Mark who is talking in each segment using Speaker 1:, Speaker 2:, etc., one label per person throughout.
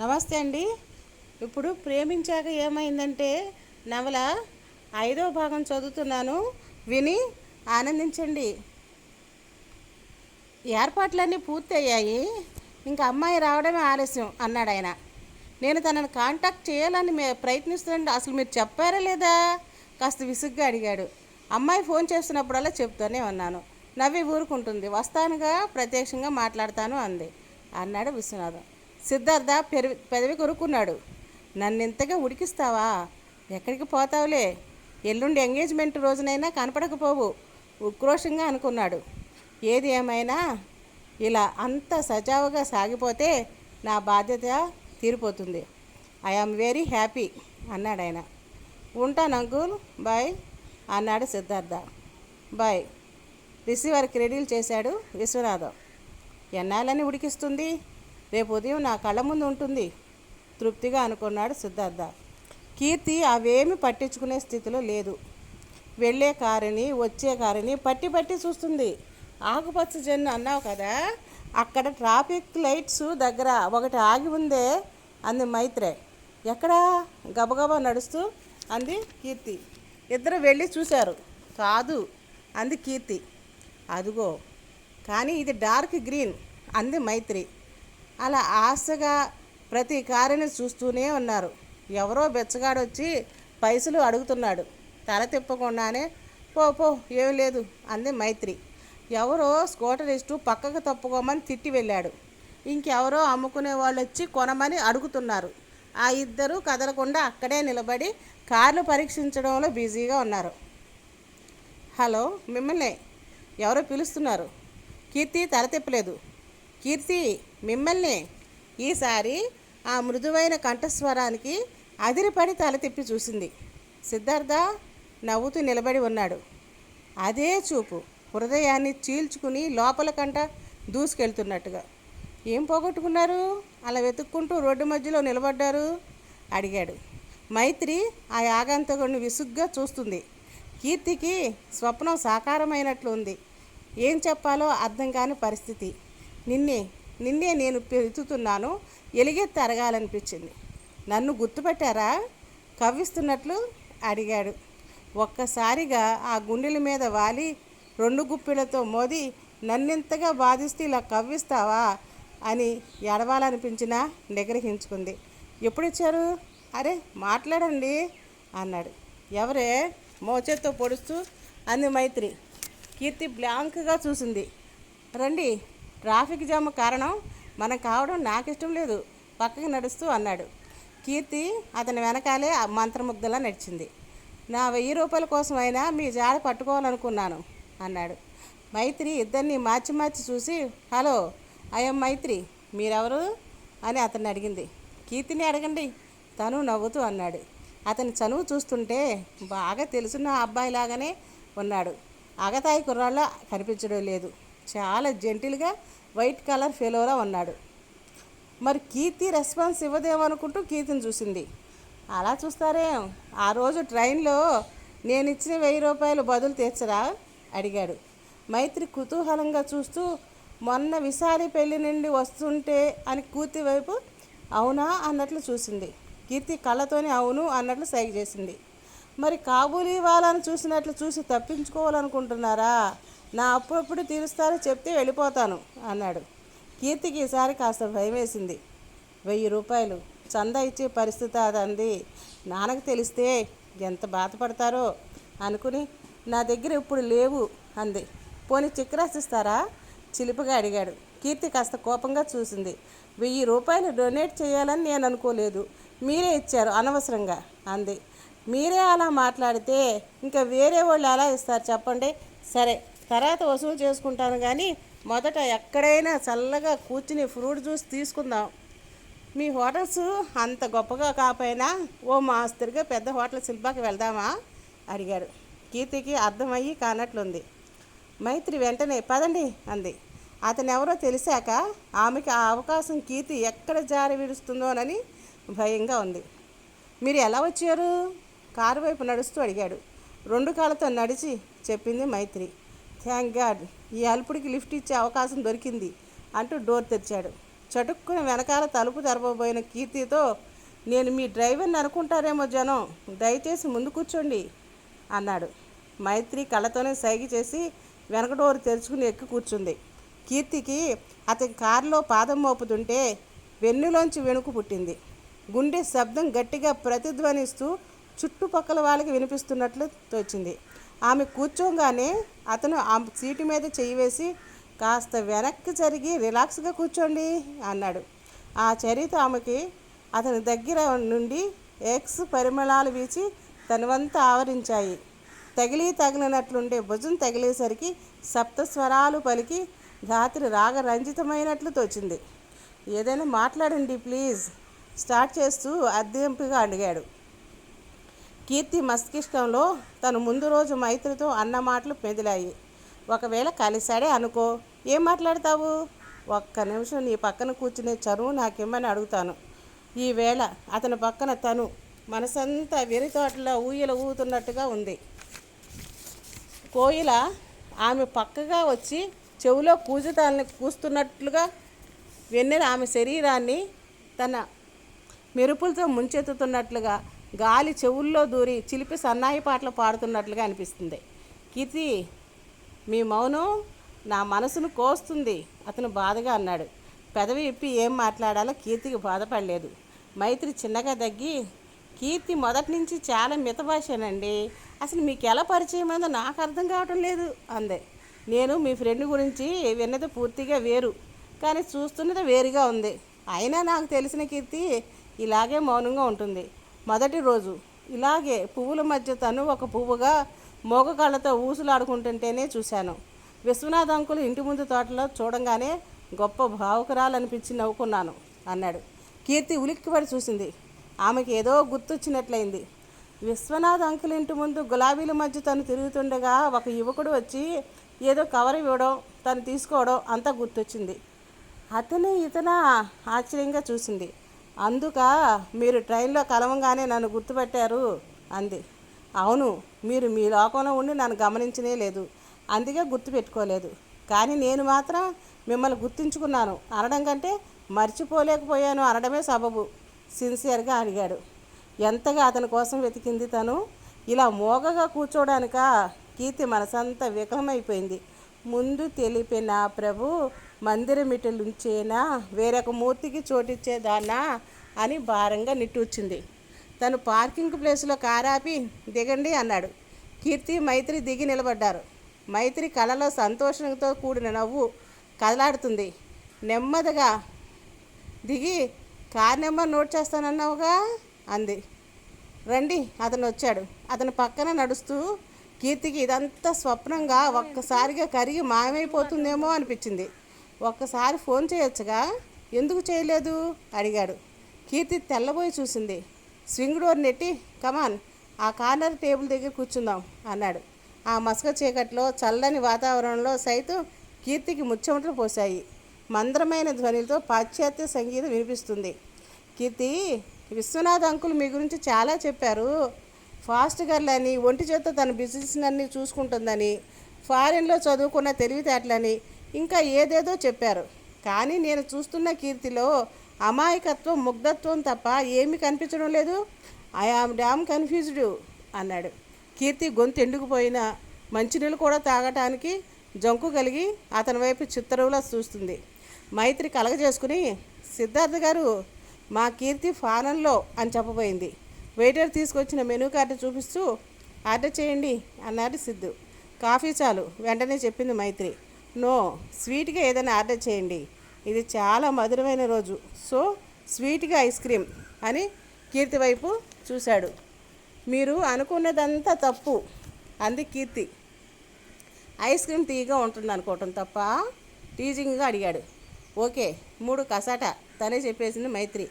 Speaker 1: నమస్తే అండి. ఇప్పుడు ప్రేమించాక ఏమైందంటే నవల ఐదో భాగం చదువుతున్నాను. విని ఆనందించండి. ఏర్పాట్లన్నీ పూర్తయ్యాయి. ఇంకా అమ్మాయి రావడమే ఆలస్యం అన్నాడు ఆయన. నేను తనని కాంటాక్ట్ చేయాలని మే ప్రయత్నిస్తుంటే అసలు మీరు చెప్పారా లేదా? కాస్త విసుగ్గా అడిగాడు. అమ్మాయి ఫోన్ చేస్తున్నప్పుడల్లా చెప్తూనే ఉన్నాను. నవ్వి ఊరుకుంటుంది. వస్తానుగా ప్రత్యక్షంగా మాట్లాడతాను అంది అన్నాడు విశ్వనాథం. సిద్ధార్థ పెరి పెదవి కొరుక్కున్నాడు. నన్ను ఇంతగా ఉడికిస్తావా? ఎక్కడికి పోతావులే? ఎల్లుండి ఎంగేజ్మెంట్ రోజునైనా కనపడకపోవు ఉక్రోషంగా అనుకున్నాడు. ఏది ఏమైనా ఇలా అంత సజావుగా సాగిపోతే నా బాధ్యత తీరిపోతుంది. ఐ ఆమ్ వెరీ హ్యాపీ అన్నాడు ఆయన. ఉంటాను అంకుల్. బాయ్ అన్నాడు సిద్ధార్థ. బాయ్ రిసీవర్కి రెడీలు చేశాడు విశ్వనాథం. ఎన్నాళ్ళని ఉడికిస్తుంది? రేపు ఉదయం నా కళ్ళ ముందు ఉంటుంది. తృప్తిగా అనుకున్నాడు సిద్ధార్థ. కీర్తి అవేమి పట్టించుకునే స్థితిలో లేదు. వెళ్ళే కారుని వచ్చే కారుని పట్టి పట్టి చూస్తుంది. ఆకుపచ్చ జన్ను అన్నావు కదా? అక్కడ ట్రాఫిక్ లైట్స్ దగ్గర ఒకటి ఆగి ఉందే అంది మైత్రే. ఎక్కడా? గబగబా నడుస్తూ అంది కీర్తి. ఇద్దరు వెళ్ళి చూశారు. కాదు అంది కీర్తి. అదిగో కానీ ఇది డార్క్ గ్రీన్ అంది మైత్రి. అలా ఆశగా ప్రతి కారుని చూస్తూనే ఉన్నారు. ఎవరో బెచ్చగాడొచ్చి పైసలు అడుగుతున్నాడు. తల తిప్పకుండానే పో పో ఏం లేదు అంది మైత్రి. ఎవరో స్కూటరిస్టు పక్కకు తప్పుకోమని తిట్టి వెళ్ళాడు. ఇంకెవరో అమ్ముకునే వాళ్ళు వచ్చి కొనమని అడుగుతున్నారు. ఆ ఇద్దరు కదలకుండా అక్కడే నిలబడి కార్లు పరీక్షించడంలో బిజీగా ఉన్నారు. హలో మిమ్మల్ని ఎవరో పిలుస్తున్నారు? కీర్తి తల తిప్పలేదు. కీర్తి మిమ్మల్ని ఈసారి ఆ మృదువైన కంఠస్వరానికి అదిరిపడి తల తిప్పి చూసింది. సిద్ధార్థ నవ్వుతూ నిలబడి ఉన్నాడు. అదే చూపు హృదయాన్ని చీల్చుకుని లోపల కంట దూసుకెళ్తున్నట్టుగా. ఏం పోగొట్టుకున్నారు? అలా వెతుక్కుంటూ రోడ్డు మధ్యలో నిలబడ్డారు? అడిగాడు. మైత్రి ఆ యాగంతకుడిని విసుగ్గా చూస్తుంది. కీర్తికి స్వప్నం సాకారమైనట్లు ఉంది ఏం చెప్పాలో అర్థం కాని పరిస్థితి. నిన్నే నిన్నే నేను పెంచుతున్నాను ఎలిగే అరగాలనిపించింది నన్ను గుర్తుపెట్టారా? కవ్విస్తున్నట్లు అడిగాడు. ఒక్కసారిగా ఆ గుండెల మీద వాలి రెండు గుప్పిలతో మోది నన్నెంతగా బాధిస్తే ఇలా కవ్విస్తావా అని ఎడవాలనిపించినా నిగ్రహించుకుంది. ఎప్పుడిచ్చారు? అరే మాట్లాడండి అన్నాడు. ఎవరే? మోచేత్తో పొడుస్తూ అంది మైత్రి. కీర్తి బ్లాంక్గా చూసింది. రండి. ట్రాఫిక్ జామ్ కారణం మనం కావడం నాకు ఇష్టం లేదు. పక్కకి నడుస్తూ అన్నాడు. కీర్తి అతని వెనకాలే మంత్రముగ్ధలా నడిచింది. నా వెయ్యి రూపాయల కోసం అయినా మీ జాడ పట్టుకోవాలనుకున్నాను అన్నాడు. మైత్రి ఇద్దరిని మార్చి మార్చి చూసి హలో ఐఎమ్ మైత్రి మీరెవరు? అని అతన్ని అడిగింది. కీర్తిని అడగండి తను నవ్వుతూ అన్నాడు. అతని చనువు చూస్తుంటే బాగా తెలుసున్న అబ్బాయిలాగానే ఉన్నాడు. అగతాయి కుర్రాళ్ళ కనిపించడం లేదు. చాలా జెంటిల్గా వైట్ కలర్ ఫెలోలా ఉన్నాడు. మరి కీర్తి రెస్పాన్స్ ఇవ్వదేమనుకుంటూ కీర్తిని చూసింది. అలా చూస్తారే ఆ రోజు ట్రైన్లో నేను ఇచ్చిన వెయ్యి రూపాయలు బదులు తీర్చరా? అడిగాడు. మైత్రి కుతూహలంగా చూస్తూ మొన్న విశాలి పెళ్ళి నుండి వస్తుంటే అని కూర్తి వైపు అవునా అన్నట్లు చూసింది. కీర్తి కళ్ళతోనే అవును అన్నట్లు సైగ చేసింది. మరి కాబూలీ వాళ్ళని చూసినట్లు చూసి తప్పించుకోవాలనుకుంటున్నారా? నా అప్పుడప్పుడు తీరుస్తారో చెప్తే వెళ్ళిపోతాను అన్నాడు. కీర్తికి ఈసారి కాస్త భయం వేసింది. వెయ్యి రూపాయలు చందా ఇచ్చే పరిస్థితి అదంది. నాన్నకు తెలిస్తే ఎంత బాధపడతారో అనుకుని నా దగ్గర ఇప్పుడు లేవు అంది. పోనీ చెక్ రాసిస్తారా? చిలిపిగా అడిగాడు. కీర్తి కాస్త కోపంగా చూసింది. వెయ్యి రూపాయలు డొనేట్ చేయాలని నేను అనుకోలేదు. మీరే ఇచ్చారు అనవసరంగా అంది. మీరే అలా మాట్లాడితే ఇంకా వేరే వాళ్ళు ఎలా ఇస్తారు చెప్పండి? సరే తర్వాత వసూలు చేసుకుంటాను కానీ మొదట ఎక్కడైనా చల్లగా కూర్చుని ఫ్రూట్ జ్యూస్ తీసుకుందాం. మీ హోటల్స్ అంత గొప్పగా కాపోయినా ఓ మాస్తరిగా పెద్ద హోటల్ శిల్పాకి వెళ్దామా? అడిగాడు. కీర్తికి అర్థమయ్యి కానట్లుంది. మైత్రి వెంటనే పదండి అంది. అతను ఎవరో తెలిసాక ఆమెకి ఆ అవకాశం కీర్తి ఎక్కడ జారి విడుస్తుందోనని భయంగా ఉంది. మీరు ఎలా వచ్చారు? కారు వైపు నడుస్తూ అడిగాడు. రెండు కాళ్ళతో నడిచి చెప్పింది మైత్రి. థ్యాంక్ గాడ్ ఈ అల్పుడికి లిఫ్ట్ ఇచ్చే అవకాశం దొరికింది అంటూ డోర్ తెరిచాడు. చటుక్కున వెనకాల తలుపు తెరవబోయిన కీర్తితో నేను మీ డ్రైవర్ని అనుకుంటారేమో జనం దయచేసి ముందు కూర్చోండి అన్నాడు. మైత్రి కళ్ళతోనే సైగ చేసి వెనక డోర్ తెరుచుకుని ఎక్కి కూర్చుంది. కీర్తికి అతని కారులో పాదం మోపుతుంటే వెన్నులోంచి వెనుకు పుట్టింది. గుండె శబ్దం గట్టిగా ప్రతిధ్వనిస్తూ చుట్టుపక్కల వాళ్ళకి వినిపిస్తున్నట్లు తోచింది. ఆమె కూర్చోగానే అతను ఆమె సీటు మీద చేయి వేసి కాస్త వెనక్కి జరిగి రిలాక్స్గా కూర్చోండి అన్నాడు. ఆ చర్యతో ఆమెకి అతని దగ్గర నుండి ఎక్స్ పరిమళాలు వీచి తనవంతా ఆవరించాయి. తగిలి తగిలినట్లుండే భుజం తగిలేసరికి సప్త స్వరాలు పలికి రాత్రి రాగ రంజితమైనట్లు తోచింది. ఏదైనా మాట్లాడండి ప్లీజ్ స్టార్ట్ చేస్తూ అద్దెంపుగా అడిగాడు. కీర్తి మస్తిష్కంలో తను ముందు రోజు మైత్రితో అన్న మాటలు మెదిలాయి. ఒకవేళ కలిశాడే అనుకో ఏం మాట్లాడతావు? ఒక్క నిమిషం నీ పక్కన కూర్చునే చరువు నాకేమని అడుగుతాను. ఈవేళ అతని పక్కన తను మనసంతా వెరితోటలో ఊయల ఊగుతున్నట్టుగా ఉంది. కోయిల ఆమె పక్కగా వచ్చి చెవిలో కూజుతాలని కూస్తున్నట్లుగా వెన్నెల ఆమె శరీరాన్ని తన మెరుపులతో ముంచెత్తుతున్నట్లుగా గాలి చెవుల్లో దూరి చిలిపి సన్నాయి పాటలు పాడుతున్నట్లుగా అనిపిస్తుంది. కీర్తి మీ మౌనం నా మనసును కోస్తుంది. అతను బాధగా అన్నాడు. పెదవి ఇప్పి ఏం మాట్లాడాలో కీర్తికి బాధపడలేదు. మైత్రి చిన్నగా తగ్గి కీర్తి మొదటి నుంచి చాలా మితభాషేనండి. అసలు మీకు ఎలా పరిచయం అయిందో నాకు అర్థం కావటం లేదు అందే. నేను మీ ఫ్రెండ్ గురించి విన్నది పూర్తిగా వేరు కానీ చూస్తున్నది వేరుగా ఉంది. అయినా నాకు తెలిసిన కీర్తి ఇలాగే మౌనంగా ఉంటుంది. మొదటి రోజు. ఇలాగే పువ్వుల మధ్య తను ఒక పువ్వుగా మోగకాళ్ళతో ఊసులాడుకుంటుంటేనే చూశాను. విశ్వనాథ్ అంకులు ఇంటి ముందు తోటలో చూడంగానే గొప్ప భావుకురాలనిపించి నవ్వుకున్నాను అన్నాడు. కీర్తి ఉలిక్కిపడి చూసింది. ఆమెకి ఏదో గుర్తొచ్చినట్లయింది. విశ్వనాథ్ అంకుల్ ఇంటి ముందు గులాబీల మధ్య తను తిరుగుతుండగా ఒక యువకుడు వచ్చి ఏదో కవర్ ఇవ్వడం తను తీసుకోవడం అంతా గుర్తొచ్చింది. అతనే ఇతన? ఆశ్చర్యంగా చూసింది. అందుక మీరు ట్రైన్లో కలవంగానే నన్ను గుర్తుపెట్టారు అంది. అవును మీరు మీ లోకంలో ఉండి నన్ను గమనించనే లేదు. అందుకే గుర్తుపెట్టుకోలేదు కానీ నేను మాత్రం మిమ్మల్ని గుర్తుంచుకున్నాను. అనడం కంటే మర్చిపోలేకపోయాను అనడమే సబబు సిన్సియర్గా అడిగాడు. ఎంతగా అతని కోసం వెతికింది తను? ఇలా మోగగా కూర్చోడానిక? కీర్తి మనసంతా వికలమైపోయింది. ముందు తెలిపిన ప్రభు మందిరమిటలుంచేనా? వేరొక మూర్తికి చోటిచ్చేదానా? అని భారంగా నిట్టూర్చింది. తను పార్కింగ్ ప్లేస్లో కారాపి దిగండి అన్నాడు. కీర్తి మైత్రి దిగి నిలబడ్డారు. మైత్రి కళలో సంతోషంతో కూడిన నవ్వు కదలాడుతుంది. నెమ్మదిగా దిగి కార్ నెంబర్ నోట్ చేస్తానన్నావుగా? అంది. రండి అతను వచ్చాడు. అతను పక్కన నడుస్తూ కీర్తికి ఇదంతా స్వప్నంగా ఒక్కసారిగా కరిగి మాయమైపోతుందేమో అనిపించింది. ఒక్కసారి ఫోన్ చేయొచ్చుగా? ఎందుకు చేయలేదు? అడిగాడు. కీర్తి తెల్లబోయి చూసింది. స్వింగ్ డోర్ నెట్టి కమాన్ ఆ కార్నర్ టేబుల్ దగ్గర కూర్చుందాం అన్నాడు. ఆ మసక చీకట్లో చల్లని వాతావరణంలో సైతం కీర్తికి ముచ్చెమటలు పోశాయి. మందరమైన ధ్వనిలతో పాశ్చాత్య సంగీతం వినిపిస్తుంది. కీర్తి విశ్వనాథ్ అంకుల్ మీ గురించి చాలా చెప్పారు. ఫాస్ట్ గర్ల్ అని ఒంటి చేత తన బిజినెస్ అన్ని చూసుకుంటుందని ఫారిన్లో చదువుకున్న తెలివితేటలని ఇంకా ఏదేదో చెప్పారు. కానీ నేను చూస్తున్న కీర్తిలో అమాయకత్వం ముగ్ధత్వం తప్ప ఏమీ కనిపించడం లేదు. ఐ ఆమ్ డామ్ కన్ఫ్యూజ్డ్ అన్నాడు. కీర్తి గొంతు ఎండుకుపోయిన మంచినీళ్ళు కూడా తాగటానికి జంకు కలిగి అతని వైపు చిత్తరువులా చూస్తుంది. మైత్రి కలగజేసుకుని సిద్ధార్థ గారు మా కీర్తి ఫారెన్లో అని చెప్పబోయింది. వెయిటర్ తీసుకొచ్చిన మెనూ కార్డు చూపిస్తూ ఆర్డర్ చేయండి అన్నాడు సిద్ధు. కాఫీ చాలు వెంటనే చెప్పింది మైత్రి. నో స్వీట్గా ఏదైనా ఆర్డర్ చేయండి. ఇది చాలా మధురమైన రోజు. సో స్వీట్గా ఐస్ క్రీమ్ అని కీర్తి వైపు చూశాడు. మీరు అనుకున్నదంతా తప్పు అంది కీర్తి. ఐస్ క్రీమ్ తీయగా ఉంటుంది అనుకోవటం తప్ప టీజింగ్గా అడిగాడు. ఓకే మూడు కసాట తనే చెప్పేసింది మైత్రి.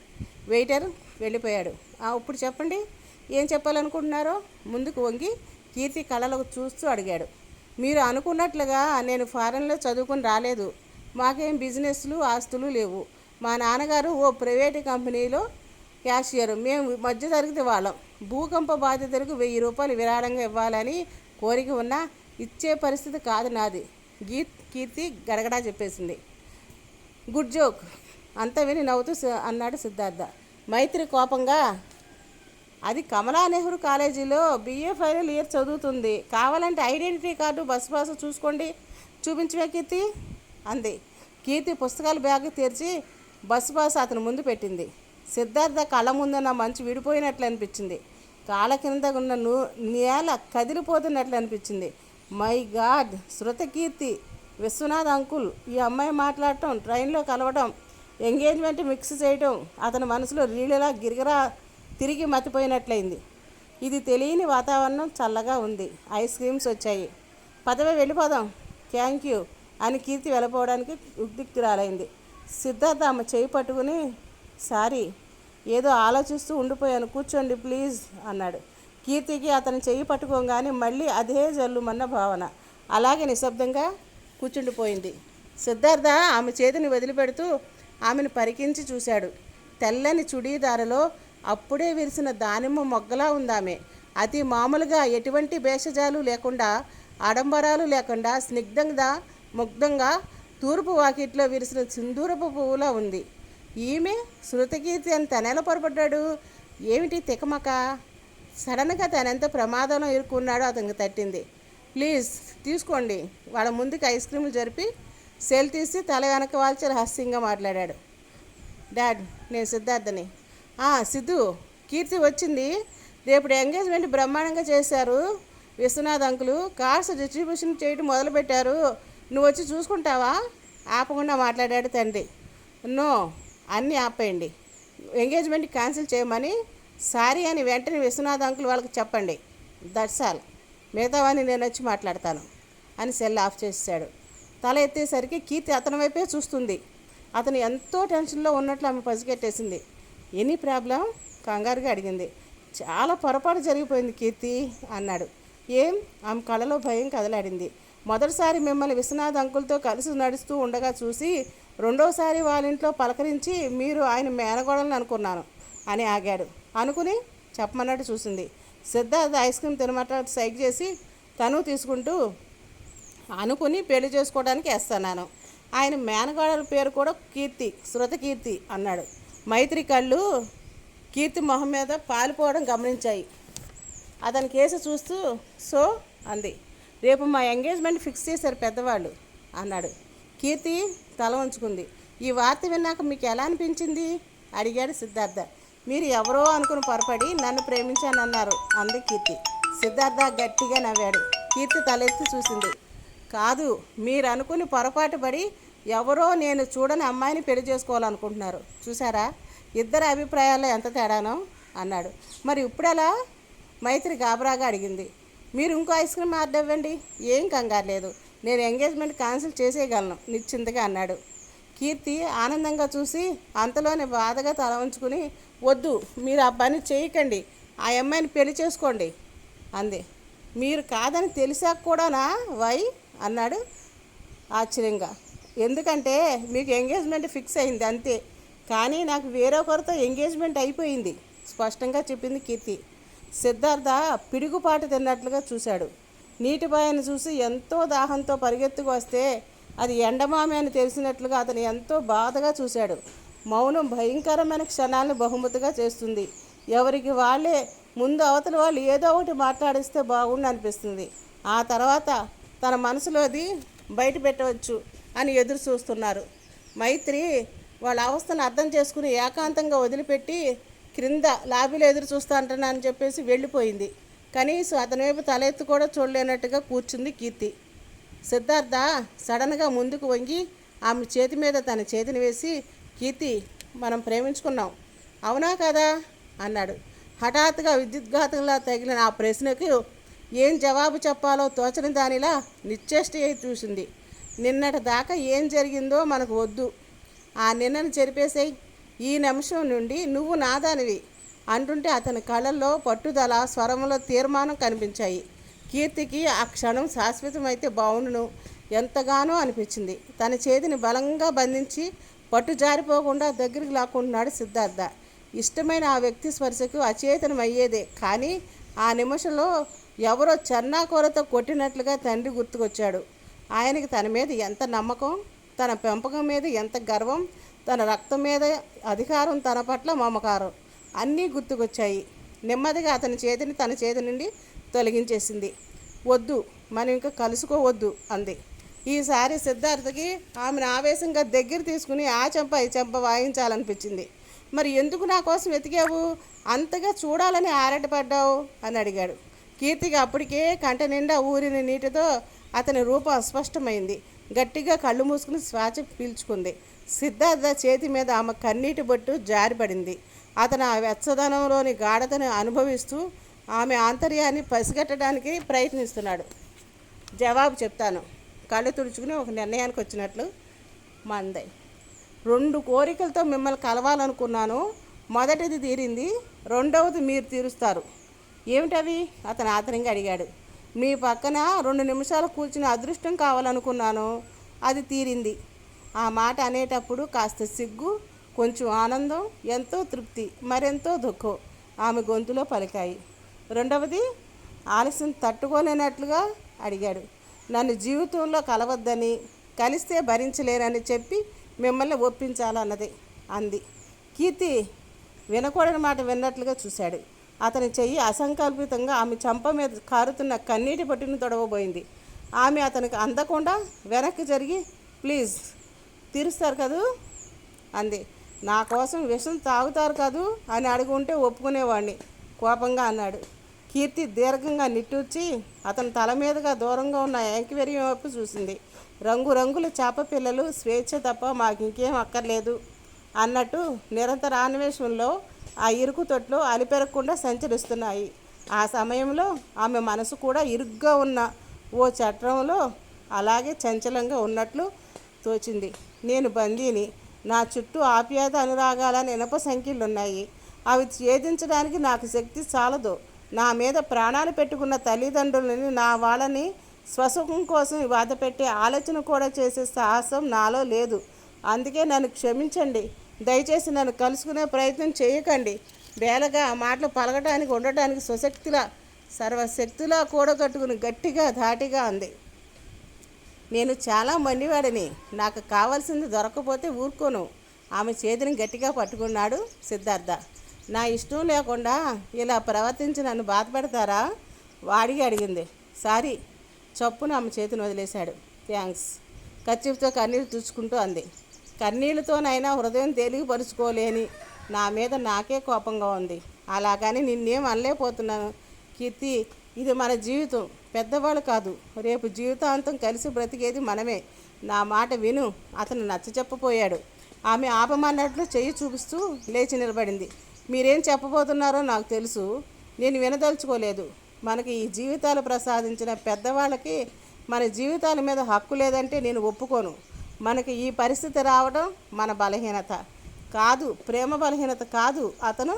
Speaker 1: వెయిటర్ వెళ్ళిపోయాడు. ఇప్పుడు చెప్పండి ఏం చెప్పాలనుకుంటున్నారో? ముందుకు వంగి కీర్తి కళలకు చూస్తూ అడిగాడు. మీరు అనుకున్నట్లుగా నేను ఫారెన్లో చదువుకుని రాలేదు. మాకేం బిజినెస్లు ఆస్తులు లేవు. మా నాన్నగారు ఓ ప్రైవేట్ కంపెనీలో క్యాషియర్. మేము మధ్య తరగతి వాళ్ళం. భూకంప బాధితులకు వెయ్యి రూపాయలు విరాళంగా ఇవ్వాలని కోరిక ఉన్నా ఇచ్చే పరిస్థితి కాదు నాది. గీ కీర్తి గడగడా చెప్పేసింది. Good joke. అంత విని నవ్వుతూ అన్నాడు సిద్ధార్థ. మైత్రి కోపంగా అది కమలా నెహ్రూ కాలేజీలో బిఏ ఫైనల్ ఇయర్ చదువుతుంది. కావాలంటే ఐడెంటిటీ కార్డు బస్ పాస్ చూసుకోండి. చూపించవే కీర్తి? అంది. కీర్తి పుస్తకాల బ్యాగ్ తెరిచి బస్ పాస్ అతని ముందు పెట్టింది. సిద్ధార్థ కళ్ళ ముందున్న మంచు విడిపోయినట్లు అనిపించింది. కాళ్ళ కింద ఉన్న నూ నేల కదిలిపోతున్నట్లు అనిపించింది. My god! Shrutakeerthi Vishwanath uncle ఈ అమ్మాయి మాట్లాడటం ట్రైన్లో కలవడం ఎంగేజ్మెంట్ మిక్స్ చేయటం అతని మనసులో రీళ్ళలా గిరిగరా తిరిగి మతిపోయినట్లయింది. ఇది తెలియని వాతావరణం చల్లగా ఉంది. ఐస్ క్రీమ్స్ వచ్చాయి. పదవి వెళ్ళిపోదాం. థ్యాంక్ యూ అని కీర్తి వెళ్ళిపోవడానికి ఉద్రిక్తురాలైంది. సిద్ధార్థ ఆమె చేయి పట్టుకుని సారీ ఏదో ఆలోచిస్తూ ఉండిపోయాను. కూర్చోండి ప్లీజ్ అన్నాడు. కీర్తికి అతను చెయ్యి పట్టుకోగానే మళ్ళీ అదే జల్లుమన్న భావన. అలాగే నిశ్శబ్దంగా కూర్చుండిపోయింది. సిద్ధార్థ ఆమె చేతిని వదిలిపెడుతూ ఆమెను పరికించి చూశాడు. తెల్లని చుడీదారలో అప్పుడే విరిసిన దానిమ్మ మొగ్గలా ఉందామె. అతి మామూలుగా ఎటువంటి భేషజాలు లేకుండా ఆడంబరాలు లేకుండా స్నిగ్ధంగా ముగ్ధంగా తూర్పు వాకిట్లో విరిసిన సింధూరపు పువ్వులా ఉంది. ఈమె శృతకీర్తి అని తనెలా పొరపడ్డాడు? ఏమిటి తికమక? సడన్గా తనెంత ప్రమాదంలో ఇరుక్కున్నాడో అతనికి తట్టింది. ప్లీజ్ తీసుకోండి. వాళ్ళ ముందుకు ఐస్ క్రీములు జరిపి సెల్ తీసి తల వెనక వాల్చి రహస్యంగా మాట్లాడాడు. డాడ్ నేను సిద్ధార్థని. సిద్ధు కీర్తి వచ్చింది. రేపు ఎంగేజ్మెంట్ బ్రహ్మాండంగా చేశారు. విశ్వనాథ్ అంకులు కార్స్ డిస్ట్రిబ్యూషన్ చేయడం మొదలుపెట్టారు. నువ్వు వచ్చి చూసుకుంటావా? ఆపకుండా మాట్లాడాడు తండ్రి. నో అన్నీ ఆపేయండి. ఎంగేజ్మెంట్ క్యాన్సిల్ చేయమని సారీ అని వెంటనే విశ్వనాథ్ అంకుల్ వాళ్ళకి చెప్పండి. దట్స్ ఆల్ మిగతావన్నీ నేను వచ్చి మాట్లాడతాను అని సెల్ ఆఫ్ చేశాడు తల ఎత్తేసరికి కీర్తి అతని వైపే చూస్తుంది. అతను ఎంతో టెన్షన్లో ఉన్నట్లు ఆమె పసిగెట్టేసింది. Any problem? కంగారుగా అడిగింది. చాలా పొరపాటు జరిగిపోయింది కీర్తి అన్నాడు. ఏం? ఆమె కళలో భయం కదలాడింది. మొదటిసారి మిమ్మల్ని విశ్వనాథ్ అంకుల్తో కలిసి నడుస్తూ ఉండగా చూసి రెండోసారి వాళ్ళ ఇంట్లో పలకరించి మీరు ఆయన మేనగోడలను అనుకున్నాను అని ఆగాడు. అనుకుని చెప్పమన్నట్టు చూసింది. సిద్ధార్థ ఐస్ క్రీమ్ తినమాట సైక్ చేసి తను తీసుకుంటూ అనుకుని పెళ్ళి చేసుకోవడానికి వేస్తున్నాను. ఆయన మేనగాడల పేరు కూడా కీర్తి శృత కీర్తి అన్నాడు. మైత్రి కళ్ళు కీర్తి మొహం మీద పాలిపోవడం గమనించాయి. అతని కేసు చూస్తూ సో అంది. రేపు మా ఎంగేజ్మెంట్ ఫిక్స్ చేశారు పెద్దవాళ్ళు అన్నాడు. కీర్తి తల ఉంచుకుంది ఈ వార్త విన్నాక మీకు ఎలా అనిపించింది? అడిగాడు సిద్ధార్థ. మీరు ఎవరో అనుకుని పొరపడి నన్ను ప్రేమించానన్నారు అంది కీర్తి. సిద్ధార్థ గట్టిగా నవ్వాడు. కీర్తి తలెత్తి చూసింది. కాదు మీరు అనుకుని పొరపాటు పడి ఎవరో నేను చూడని అమ్మాయిని పెళ్ళి చేసుకోవాలనుకుంటున్నారు. చూసారా ఇద్దరి అభిప్రాయాల్లో ఎంత తేడానో అన్నాడు. మరి ఇప్పుడెలా? మైత్రి గాబరాగా అడిగింది. మీరు ఇంకో ఐస్ క్రీమ్ ఆర్డర్ ఇవ్వండి. ఏం కంగారు లేదు. నేను ఎంగేజ్మెంట్ క్యాన్సిల్ చేసేయగలను నిశ్చింతగా అన్నాడు. కీర్తి ఆనందంగా చూసి అంతలోనే బాధగా తల ఉంచుకుని వద్దు మీరు ఆ పని చేయకండి. ఆ అమ్మాయిని పెళ్ళి చేసుకోండి. అంది. మీరు కాదని తెలిసాక కూడానా? వై? అన్నాడు ఆశ్చర్యంగా. ఎందుకంటే మీకు ఎంగేజ్మెంట్ ఫిక్స్ అయింది అంతే. కానీ నాకు వేరొకరితో ఎంగేజ్మెంట్ అయిపోయింది. స్పష్టంగా చెప్పింది కీర్తి. సిద్ధార్థ పిడుగుపాటు తిన్నట్లుగా చూశాడు. నీటిపాయను చూసి ఎంతో దాహంతో పరిగెత్తుకు వస్తే అది ఎండమామి అని తెలిసినట్లుగా అతను ఎంతో బాధగా చూశాడు. మౌనం భయంకరమైన క్షణాలను బహుమతిగా చేస్తుంది. ఎవరికి వాళ్ళే ముందు అవతల వాళ్ళు ఏదో ఒకటి మాట్లాడిస్తే బాగుండు అనిపిస్తుంది. ఆ తర్వాత తన మనసులోది బయట పెట్టవచ్చు. అని ఎదురు చూస్తున్నారు. మైత్రి వాళ్ళ అవస్థను అర్థం చేసుకుని ఏకాంతంగా వదిలిపెట్టి క్రింద లాబీలో ఎదురు చూస్తా అంటున్నానని చెప్పేసి వెళ్ళిపోయింది. కనీసం అతని వైపు తలెత్తు కూడా చూడలేనట్టుగా కూర్చుంది కీర్తి. సిద్ధార్థ సడన్గా ముందుకు వంగి ఆమె చేతి మీద తన చేతిని వేసి కీర్తి మనం ప్రేమించుకున్నాం. అవునా కదా? అన్నాడు. హఠాత్తుగా విద్యుద్ఘాతంలా తగిలిన ఆ ప్రశ్నకు ఏం జవాబు చెప్పాలో తోచని దానిలా నిశ్చేష్ట అయి చూసింది. నిన్నటి దాకా ఏం జరిగిందో మనకు వద్దు. ఆ నిన్నను చెరిపేసేయి ఈ నిమిషం నుండి నువ్వు నాదానివి అంటుంటే అతని కళ్ళల్లో పట్టుదల స్వరంలో తీర్మానం కనిపించాయి. కీర్తికి ఆ క్షణం శాశ్వతమైతే బావుండును. ఎంతగానో అనిపించింది. తన చేతిని బలంగా బంధించి పట్టు జారిపోకుండా దగ్గరికి లాక్కుంటున్నాడు సిద్ధార్థ. ఇష్టమైన ఆ వ్యక్తి స్పర్శకు అచేతనం అయ్యేదే కానీ ఆ నిమిషంలో ఎవరో చెన్నాకూరతో కొట్టినట్లుగా తండ్రి గుర్తుకొచ్చాడు. ఆయనకి తన మీద ఎంత నమ్మకం తన పెంపకం మీద ఎంత గర్వం తన రక్తం మీద అధికారం తన పట్ల మమకారం అన్నీ గుర్తుకొచ్చాయి. నెమ్మదిగా అతని చేతిని తన చేతి నుండి తొలగించేసింది. వద్దు మనం ఇంకా కలుసుకోవద్దు అంది. ఈసారి సిద్ధార్థకి ఆమెను ఆవేశంగా దగ్గర తీసుకుని ఆ చెంప ఈ చెంప వాయించాలనిపించింది. మరి ఎందుకు నా కోసం వెతికావు? అంతగా చూడాలని ఆరాటపడ్డావు? అని అడిగాడు. కీర్తికి అప్పటికే కంట నిండా ఊరిన నీటితో అతని రూపం అస్పష్టమైంది. గట్టిగా కళ్ళు మూసుకుని శ్వాస పీల్చుకుంది. సిద్ధార్థ చేతి మీద ఆమె కన్నీటి బొట్టు జారిపడింది. అతను ఆ వెచ్చదనంలోని గాఢతను అనుభవిస్తూ ఆమె ఆంతర్యాన్ని పసిగట్టడానికి ప్రయత్నిస్తున్నాడు. జవాబు చెప్తాను. కళ్ళు తుడుచుకుని ఒక నిర్ణయానికి వచ్చినట్లు మందై. రెండు కోరికలతో మిమ్మల్ని కలవాలనుకున్నాను. మొదటిది తీరింది రెండవది మీరు తీరుస్తారు. ఏమిటవి? అతను ఆతరంగా అడిగాడు. మీ పక్కన రెండు నిమిషాలు కూర్చుని అదృష్టం కావాలనుకున్నాను. అది తీరింది. ఆ మాట అనేటప్పుడు కాస్త సిగ్గు కొంచెం ఆనందం ఎంతో తృప్తి మరెంతో దుఃఖం ఆమె గొంతులో పలికాయి. రెండవది ఆలస్యం తట్టుకోలేనట్లుగా అడిగాడు. నన్ను జీవితంలో కలవద్దని కలిస్తే భరించలేనని చెప్పి మిమ్మల్ని ఒప్పించాలన్నది అంది. కీర్తి వినకూడని మాట విన్నట్లుగా చూశాడు. అతని చెయ్యి అసంకల్పితంగా ఆమె చంప మీద కారుతున్న కన్నీటి పట్టును తొడవబోయింది. ఆమె అతనికి అందకుండా వెనక్కి జరిగి ప్లీజ్ తీరుస్తారు కదూ? అంది. నా కోసం విషం తాగుతారు కదూ? అని అడుగుంటే ఒప్పుకునేవాడిని కోపంగా అన్నాడు. కీర్తి దీర్ఘంగా నిట్టూర్చి అతని తల మీదుగా దూరంగా ఉన్న యాంకివేరియం వైపు చూసింది. రంగురంగుల చేప పిల్లలు స్వేచ్ఛ తప్ప మాకు ఇంకేం అక్కర్లేదు అన్నట్టు నిరంతర అన్వేషణలో ఆ ఇరుకు తొట్లు అలిపెరగకుండా సంచరిస్తున్నాయి. ఆ సమయంలో ఆమె మనసు కూడా ఇరుగ్గా ఉన్న ఓ చట్రంలో అలాగే చంచలంగా ఉన్నట్లు తోచింది. నేను బందీని నా చుట్టూ ఆప్యాయత అనురాగాలని ఇనప సంఖ్యలు ఉన్నాయి అవి ఛేదించడానికి నాకు శక్తి చాలదు. నా మీద ప్రాణాలు పెట్టుకున్న తల్లిదండ్రులని నా వాళ్ళని స్వసుఖం కోసం బాధ పెట్టే ఆలోచన కూడా చేసే సాహసం నాలో లేదు. అందుకే నన్ను క్షమించండి. దయచేసి నన్ను కలుసుకునే ప్రయత్నం చేయకండి. బేలగా ఆ మాటలు పలకటానికి ఉండటానికి స్వశక్తిలా సర్వశక్తిలా కూడగట్టుకుని గట్టిగా ధాటిగా అంది. నేను చాలా మండివాడిని. నాకు కావాల్సింది దొరకకపోతే ఊరుకోను. ఆమె చేతిని గట్టిగా పట్టుకున్నాడు సిద్ధార్థ. నా ఇష్టం లేకుండా ఇలా ప్రవర్తించి నన్ను బాధపెడతారా? వాడికి అడిగింది. సారీ చప్పున ఆమె చేతిని వదిలేశాడు. థ్యాంక్స్. ఖర్చుతో కన్నీరు తుడుచుకుంటూ అంది. కన్నీళ్ళతోనైనా హృదయం తేలికపరుచుకోలేని నా మీద నాకే కోపంగా ఉంది. అలాగని నిన్నేం అనలేకపోతున్నాను. కీర్తి ఇది మన జీవితం. పెద్దవాళ్ళు కాదు. రేపు జీవితాంతం కలిసి బ్రతికేది మనమే. నా మాట విను. అతను నచ్చ చెప్పపోయాడు ఆమె ఆపమన్నట్లు చెయ్యి చూపిస్తూ లేచి నిలబడింది. మీరేం చెప్పబోతున్నారో నాకు తెలుసు. నేను వినదలుచుకోలేదు. మనకి ఈ జీవితాలు ప్రసాదించిన పెద్దవాళ్ళకి మన జీవితాల మీద హక్కు లేదంటే నేను ఒప్పుకోను. మనకి ఈ పరిస్థితి రావడం మన బలహీనత. కాదు ప్రేమ బలహీనత కాదు అతను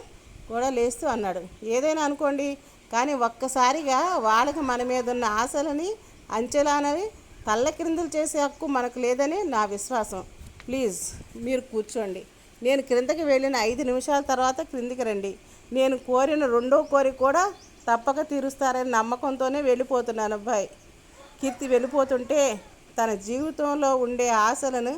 Speaker 1: కూడా లేస్తూ అన్నాడు. ఏదైనా అనుకోండి కానీ ఒక్కసారిగా వాళ్ళకి మన మీద ఉన్న ఆశలని అంచెలానవి తల్ల క్రిందులు చేసే హక్కు మనకు లేదని నా విశ్వాసం. ప్లీజ్ మీరు కూర్చోండి. నేను క్రిందకి వెళ్ళిన ఐదు నిమిషాల తర్వాత క్రిందికి రండి. నేను కోరిన రెండో కోరిక కూడా తప్పక తీరుస్తారని నమ్మకంతోనే వెళ్ళిపోతున్నాను అబ్బాయి. కీర్తి వెళ్ళిపోతుంటే తన జీవితంలో ఉండే ఆశలను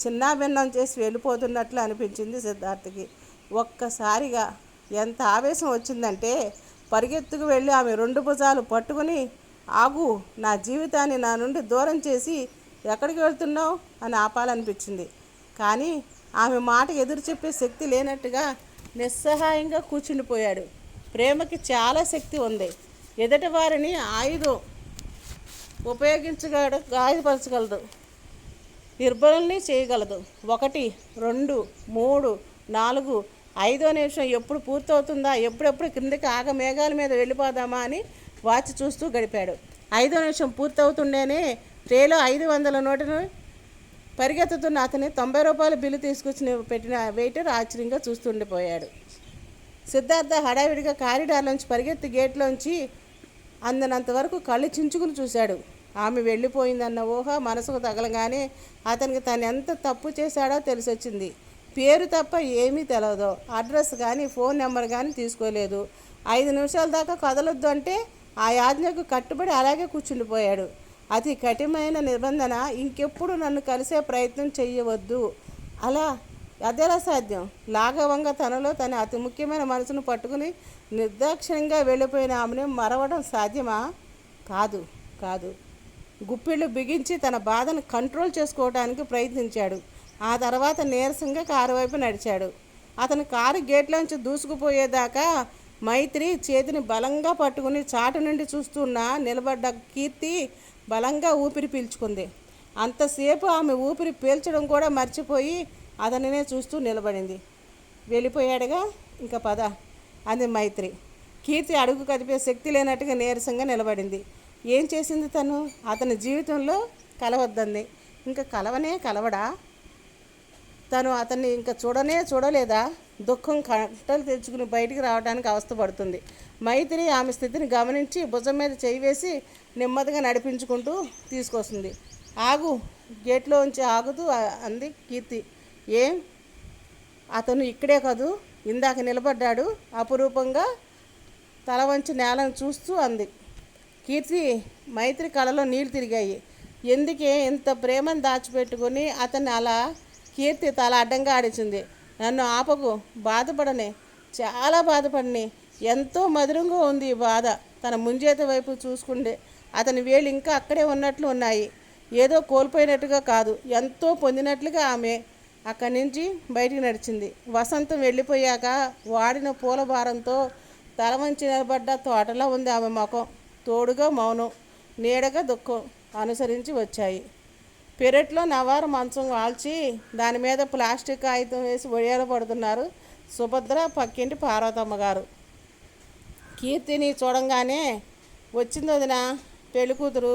Speaker 1: చిన్నాభిన్నం చేసి వెళ్ళిపోతున్నట్లు అనిపించింది సిద్ధార్థకి. ఒక్కసారిగా ఎంత ఆవేశం వచ్చిందంటే పరిగెత్తుకు వెళ్ళి ఆమె రెండు భుజాలు పట్టుకుని ఆగు నా జీవితాన్ని నా నుండి దూరం చేసి ఎక్కడికి వెళ్తున్నావు? అని ఆపాలనిపించింది. కానీ ఆమె మాట ఎదురు చెప్పే శక్తి లేనట్టుగా నిస్సహాయంగా కూర్చుండిపోయాడు. ప్రేమకి చాలా శక్తి ఉంది. ఎదుటి వారిని ఆయుధం ఉపయోగించగలడు గాయపరచగలదు నిర్బలుల్ని చేయగలదు. ఒకటి రెండు మూడు నాలుగు ఐదో నిమిషం ఎప్పుడు పూర్తవుతుందా ఎప్పుడెప్పుడు క్రిందకి ఆగ మేఘాల మీద వెళ్ళిపోదామా అని వాచ్ చూస్తూ గడిపాడు. ఐదో నిమిషం పూర్తవుతుండేనే ట్రేలో ఐదు వందల నోటును పరిగెత్తుతున్న అతని తొంభై రూపాయల బిల్లు తీసుకొచ్చి పెట్టిన వెయిటర్ ఆశ్చర్యంగా చూస్తుండిపోయాడు. సిద్ధార్థ హడావిడిగా కారిడార్లోంచి పరిగెత్తి గేట్లోంచి అందనంత వరకు కళ్ళు చించుకుని చూశాడు. ఆమె వెళ్ళిపోయిందన్న ఊహ మనసుకు తగలగానే అతనికి తను ఎంత తప్పు చేశాడో తెలిసొచ్చింది. పేరు తప్ప ఏమీ తెలియదు అడ్రస్ కానీ ఫోన్ నెంబర్ కానీ తీసుకోలేదు. ఐదు నిమిషాల దాకా కదలొద్దు అంటే ఆ యాజ్ఞకు కట్టుబడి అలాగే కూర్చుండిపోయాడు. అతి కఠినమైన నిబంధన ఇంకెప్పుడు నన్ను కలిసే ప్రయత్నం చేయవద్దు అలా అదెలా సాధ్యం? లాఘవంగా తనలో తన అతి ముఖ్యమైన మనసును పట్టుకుని నిర్దాక్షిణ్యంగా వెళ్ళిపోయిన ఆమెను మరవడం సాధ్యమా? కాదు కాదు. గుప్పిళ్ళు బిగించి తన బాధను కంట్రోల్ చేసుకోవడానికి ప్రయత్నించాడు. ఆ తర్వాత నీరసంగా కారు వైపు నడిచాడు. అతను కారు గేట్లోంచి దూసుకుపోయేదాకా మైత్రి చేతిని బలంగా పట్టుకుని చాటు నుండి చూస్తున్న నిలబడ్డ కీర్తి బలంగా ఊపిరి పీల్చుకుంది. అంతసేపు ఆమె ఊపిరి పీల్చడం కూడా మర్చిపోయి అతనినే చూస్తూ నిలబడింది. వెళ్ళిపోయాడుగా? ఇంకా పద అంది మైత్రి. కీర్తి అడుగు కదిపే శక్తి లేనట్టుగా నీరసంగా నిలబడింది. ఏం చేసింది తను? అతని జీవితంలో కలవద్దంది. ఇంకా కలవనే కలవడా? తను అతన్ని ఇంకా చూడనే చూడలేదా? దుఃఖం కంటలు తెచ్చుకుని బయటికి రావడానికి అవస్థపడుతుంది మైత్రి ఆమె స్థితిని గమనించి భుజం మీద చేయి వేసి నెమ్మదిగా నడిపించుకుంటూ తీసుకొస్తుంది. ఆగు గేట్లో ఉంచి ఆగుతూ అంది కీర్తి. ఏం? అతను ఇక్కడే కాదు? ఇందాక నిలబడ్డాడు అపురూపంగా తల వంచి నేలను చూస్తూ అంది. కీర్తి మైత్రి కళలో నీళ్ళు తిరిగాయి. ఎందుకే ఇంత ప్రేమను దాచిపెట్టుకుని అతన్ని అలా కీర్తి తల అడ్డంగా ఆడించింది. నన్ను ఆపకు బాధపడనే. చాలా బాధపడని. ఎంతో మధురంగా ఉంది ఈ బాధ. తన ముంజేత వైపు చూసుకుంటే అతని వేలు ఇంకా అక్కడే ఉన్నట్లు ఉన్నాయి. ఏదో కోల్పోయినట్టుగా కాదు. ఎంతో పొందినట్లుగా ఆమె అక్కడి నుంచి బయటికి నడిచింది. వసంతం వెళ్ళిపోయాక వాడిన పూల భారంతో తల వంచి నిలబడ్డ తోటలా ఉంది ఆమె ముఖం. తోడుగా మౌనం నీడగా దుఃఖం అనుసరించి వచ్చాయి. పెరట్లో నవారు మంచం వాల్చి దాని మీద ప్లాస్టిక్ కాగితం వేసి ఒడియాలు పడుతున్నారు సుభద్ర పక్కింటి పార్వతమ్మ గారు. కీర్తిని చూడంగానే వచ్చింది వదిన పెళ్ళి కూతురు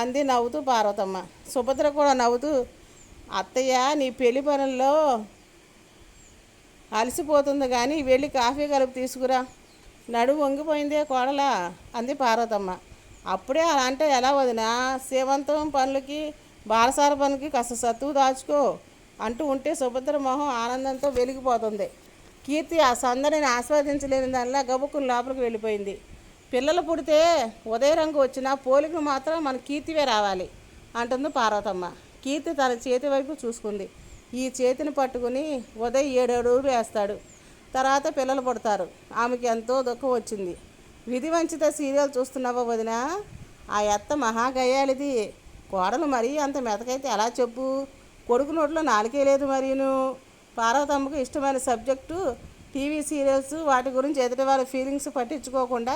Speaker 1: అంది నవ్వుతూ పార్వతమ్మ. సుభద్ర కూడా నవ్వుతూ అత్తయ్య నీ పెళ్ళి పనుల్లో అలసిపోతుంది కానీ వెళ్ళి కాఫీ కలుపు తీసుకురా. నడువు వంగిపోయిందే కోడలా అంది పార్వతమ్మ. అప్పుడే అలా అంటే ఎలా వదినా సేవంతం పనులకి బాలసార పనికి కాస్త సత్తువు దాచుకో అంటూ ఉంటే సుభద్ర మొహం ఆనందంతో వెలిగిపోతుంది. కీర్తి ఆ సందడిని ఆస్వాదించలేని దానిలా గబుక్కుని లోపలికి వెళ్ళిపోయింది. పిల్లలు పుడితే ఉదయ రంగు వచ్చినా పోలికలు మాత్రం మన కీర్తివే రావాలి అంటుంది పార్వతమ్మ. కీర్తి తన చేతి వైపు చూసుకుంది. ఈ చేతిని పట్టుకుని ఉదయ్ ఏడు అడుగులు వేస్తాడు. తర్వాత పిల్లలు పుడతారు. ఆమెకి ఎంతో దుఃఖం వచ్చింది. విధి వంచిత సీరియల్ చూస్తున్నావా వదిన? ఆ ఎత్త మహాగయాలిది. కోడలు మరీ అంత మెతకైతే ఎలా చెప్పు? కొడుకు నోట్లో నాలుకే లేదు మరీను. పార్వతమ్మకు ఇష్టమైన సబ్జెక్టు టీవీ సీరియల్స్ వాటి గురించి ఎదుటి వాళ్ళ ఫీలింగ్స్ పట్టించుకోకుండా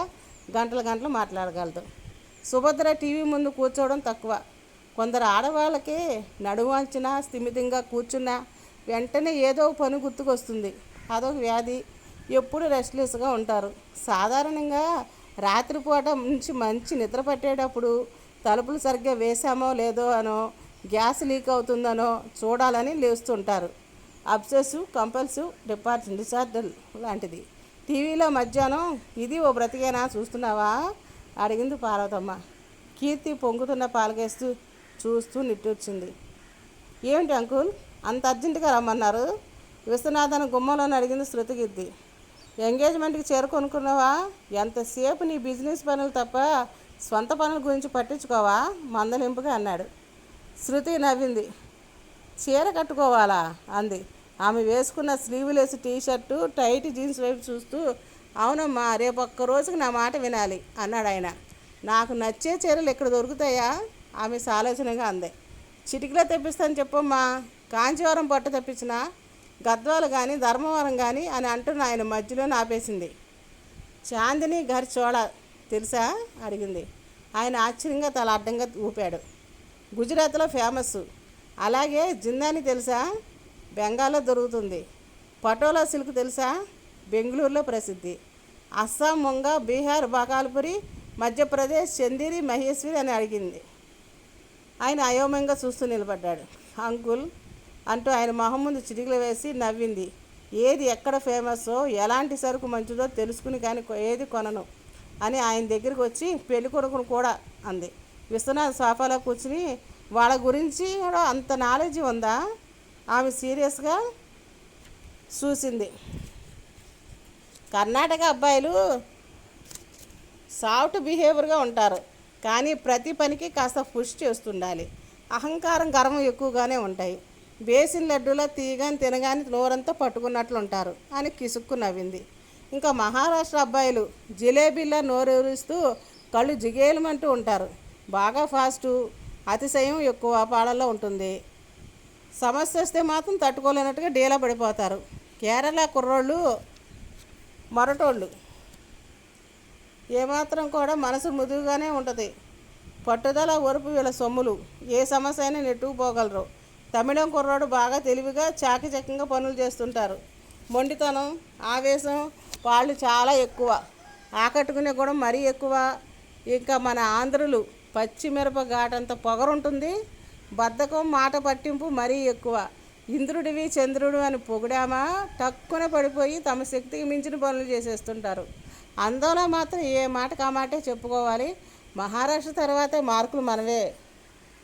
Speaker 1: గంటలు గంటలు మాట్లాడగలదు. సుభద్ర టీవీ ముందు కూర్చోవడం తక్కువ. కొందరు ఆడవాళ్ళకి నడువాల్చినా స్థిమితంగా కూర్చున్నా వెంటనే ఏదో ఒక పని గుర్తుకొస్తుంది. అదొక వ్యాధి. ఎప్పుడు రెస్ట్లెస్గా ఉంటారు. సాధారణంగా రాత్రిపూట నుంచి మంచి నిద్ర పట్టేటప్పుడు తలుపులు సరిగ్గా వేసామో లేదో అనో గ్యాస్ లీక్ అవుతుందనో చూడాలని లేస్తుంటారు. అబ్సెసివ్ కంపల్సివ్ డిపార్ట్ డిసార్డర్ లాంటిది. టీవీలో మధ్యాహ్నం ఇది ఓ బ్రతికేనా చూస్తున్నావా? అడిగింది పార్వతమ్మ. కీర్తి పొంగుతున్న పాలకేస్తూ చూస్తూ నిట్టూర్చింది. ఏమిటి అంకుల్? అంత అర్జెంటుగా రమ్మన్నారు? విశ్వనాథన్ గుమ్మంలోని అడిగింది శృతిగిద్ది. ఎంగేజ్మెంట్కి చేరుకొనుకున్నావా ఎంతసేపు నీ బిజినెస్ పనులు తప్ప సొంత పనుల గురించి పట్టించుకోవా? మందలింపుగా అన్నాడు. శృతి నవ్వింది. చీర కట్టుకోవాలా? అంది. ఆమె వేసుకున్న స్లీవ్లెస్ టీషర్టు టైట్ జీన్స్ వైపు చూస్తూ అవునమ్మా రేపు ఒక్క రోజుకి నా మాట వినాలి అన్నాడు ఆయన. నాకు నచ్చే చీరలు ఇక్కడ దొరుకుతాయా? ఆమె సాలోచనగా అంది. చిటికలో తెప్పిస్తాను చెప్పమ్మా. కాంచీవరం పట్టు తెప్పించినా గద్వాలు కానీ ధర్మవరం కానీ అని అంటున్న ఆయన మధ్యలో ఆపేసింది చాందిని గారి చోళ తెలుసా? అడిగింది. ఆయన ఆశ్చర్యంగా తల అడ్డంగా ఊపాడు. గుజరాత్లో ఫేమస్. అలాగే జిందాని తెలుసా? బెంగాల్లో దొరుకుతుంది. పటోలా సిల్క్ తెలుసా? బెంగళూరులో ప్రసిద్ధి. అస్సాం ముంగ బీహార్ బకాల్పురి మధ్యప్రదేశ్ చందేరి మహేశ్వరి అని అడిగింది. ఆయన అయోమయంగా చూస్తూ నిలబడ్డాడు. అంకుల్ అంటూ ఆయన మొహం ముందు చిటికలు వేసి నవ్వింది. ఏది ఎక్కడ ఫేమస్సో ఎలాంటి సరుకు మంచిదో తెలుసుకుని కానీ ఏది కొనను అని ఆయన దగ్గరికి వచ్చి పెళ్ళి కొడుకును కూడా అంది. విశ్వనాథ్ సోఫాలో కూర్చుని వాళ్ళ గురించి కూడా అంత నాలెడ్జ్ ఉందా? ఆమె సీరియస్గా చూసింది. కర్ణాటక అబ్బాయిలు సాఫ్ట్ బిహేవియర్గా ఉంటారు కానీ ప్రతి పనికి కాస్త పుష్ చేస్తుండాలి. అహంకారం గర్వం ఎక్కువగానే ఉంటాయి. బేసిన్ లడ్డూలా తీయగాని తినగాని నోరంతా పట్టుకున్నట్లు ఉంటారు అని కిసుక్కు నవ్వింది. ఇంకా మహారాష్ట్ర అబ్బాయిలు జిలేబీలా నోరూరుస్తూ కళ్ళు జిగేలమంటూ ఉంటారు. బాగా ఫాస్టు అతిశయం ఎక్కువ పాడల్లో ఉంటుంది. సమస్య వస్తే మాత్రం తట్టుకోలేనట్టుగా డీలా పడిపోతారు. కేరళ కుర్రోళ్ళు మరటోళ్ళు. ఏమాత్రం కూడా మనసు మృదువుగానే ఉంటుంది. పట్టుదల ఒరుపు వీళ్ళ సొమ్ములు. ఏ సమస్య అయినా నెట్టుకుపోగలరు. తమిళం కుర్రాడు బాగా తెలివిగా చాకచక్యంగా పనులు చేస్తుంటారు. మొండితనం ఆవేశం వాళ్ళు చాలా ఎక్కువ. ఆకట్టుకునే కూడా మరీ ఎక్కువ. ఇంకా మన ఆంధ్రులు పచ్చిమిరప ఘాటంత పొగరుంటుంది. బద్ధకం మాట పట్టింపు మరీ ఎక్కువ. ఇంద్రుడివి చంద్రుడు అని పొగిడామా? టక్కున పడిపోయి తమ శక్తికి మించిన పనులు చేసేస్తుంటారు. అందులో మాత్రం ఏ మాటకు ఆ మాటే చెప్పుకోవాలి. మహారాష్ట్ర తర్వాతే మార్కులు మనవే.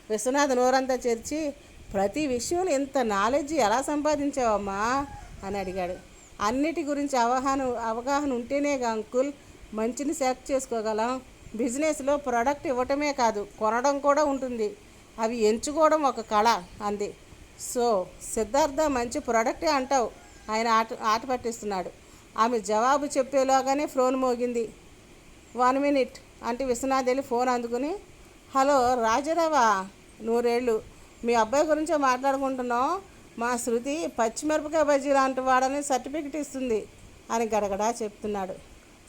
Speaker 1: విశ్వనాథ్ నోరంతా చేర్చి ప్రతి విషయంలో ఇంత నాలెడ్జ్ ఎలా సంపాదించావమ్మా? అని అడిగాడు. అన్నిటి గురించి అవగాహన అవగాహన ఉంటేనే అంకుల్ మంచిని సెలెక్ట్ చేసుకోగలం. బిజినెస్లో ప్రోడక్ట్ ఇవ్వటమే కాదు కొనడం కూడా ఉంటుంది. అవి ఎంచుకోవడం ఒక కళ అంది. సో సిద్ధార్థ మంచి ప్రోడక్టే అంటావు? ఆయన ఆట ఆట పట్టిస్తున్నాడు. ఆమె జవాబు చెప్పేలోగానే ఫోన్ మోగింది. వన్ మినిట్ అంటే విశ్వనాథ్ వెళ్ళి ఫోన్ అందుకుని హలో రాజారావా నూరేళ్ళు. మీ అబ్బాయి గురించే మాట్లాడుకుంటున్నాం. మా శృతి పచ్చిమిరపకాయ బజ్జీ లాంటి వాడని సర్టిఫికెట్ ఇస్తుంది అని గడగడా చెప్తున్నాడు.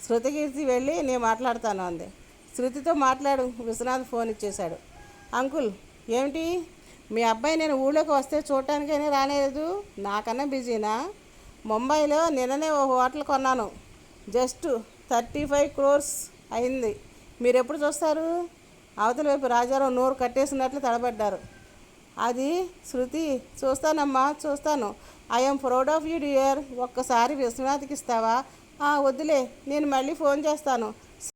Speaker 1: శృతికీర్తి వెళ్ళి నేను మాట్లాడతాను అంది. శృతితో మాట్లాడు. విశ్వనాథ్ ఫోన్ ఇచ్చేశాడు. అంకుల్ ఏమిటి? మీ అబ్బాయి నేను ఊళ్ళోకి వస్తే చూడటానికైనా రాలేదు? నాకన్నా బిజీనా? ముంబైలో నిన్ననే ఓ హోటల్ కొన్నాను. జస్ట్ థర్టీ ఫైవ్ క్రోర్స్ అయింది. మీరు ఎప్పుడు చూస్తారు? అవతల వైపు రాజారావు నోరు కట్టేసినట్లు తడబడ్డారు. అది శృతి చూస్తానమ్మా చూస్తాను. I'm proud of you dear ఒక్కసారి విశ్వనాథ్కి ఇస్తావా? "ఆ, వద్దులే నేను మళ్ళీ ఫోన్ చేస్తాను.